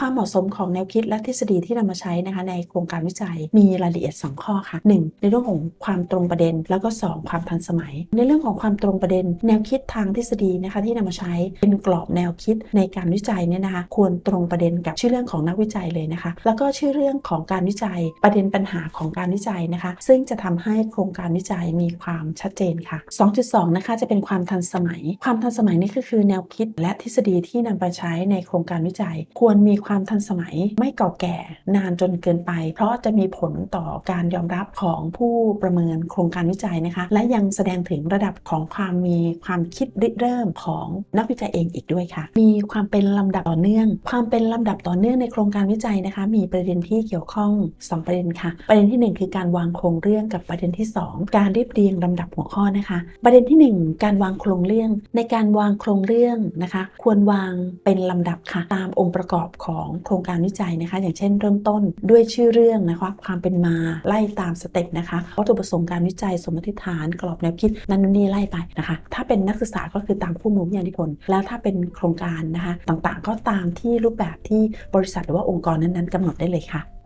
ความเหมาะสมของแนวคิดและทฤษฎีที่นำมาใช้นะคะในโครงการวิจัยมีรายละเอียด 2 ข้อค่ะ 1. ในเรื่องของความตรงประเด็น แล้วก็ 2 ความทันสมัย ในเรื่องของความตรงประเด็น แนวคิดทางทฤษฎีนะคะที่นำมาใช้เป็นกรอบแนวคิดในการวิจัยเนี่ยนะคะควรตรงประเด็นกับชื่อเรื่องของนักวิจัยเลยนะคะ แล้วก็ชื่อเรื่องของการวิจัยประเด็นปัญหาของการวิจัยนะคะ ซึ่งจะทำให้โครงการวิจัยมีความชัดเจนค่ะ 2.2 นะคะจะเป็นความทันสมัย ความทันสมัยนี่ก็คือแนวคิดและทฤษฎีที่นำไปใช้ในโครงการวิจัย ควรมีความความทันสมัยไม่เก่าแก่นานจนเกินไป เพราะจะมีผลต่อการยอมรับของผู้ประเมินโครงการวิจัยนะคะ และยังแสดงถึงระดับของความมีความคิดริเริ่มของนักวิจัยเองอีกด้วยค่ะ มีความเป็นลำดับต่อเนื่อง ความเป็นลำดับต่อเนื่องในโครงการวิจัยนะคะ มีประเด็นที่เกี่ยวข้อง 2 ประเด็นค่ะ ประเด็นที่ 1 คือการวางโครงเรื่องกับประเด็นที่ 2 การเรียบเรียงลำดับหัวข้อนะคะ ประเด็นที่ 1 การวางโครงเรื่องในการวางโครงเรื่องนะคะ ควรวางเป็นลำดับค่ะ ตามองค์ประกอบของโครงการวิจัยนะคะ อย่างเช่นเริ่มต้นด้วยชื่อเรื่องนะคะความเป็นมาไล่ตามสเต็ปนะคะวัตถุประสงค์การวิจัยสมมติฐาน กรอบแนวคิดนั่นนี่ไล่ไปนะคะ ถ้าเป็นนักศึกษาก็คือตามผู้มุ่งยานิพนธ์แล้วถ้าเป็นโครงการนะคะ ต่างๆ ก็ตามที่รูปแบบที่บริษัทหรือว่าองค์กรนั้นๆกำหนดได้เลยค่ะ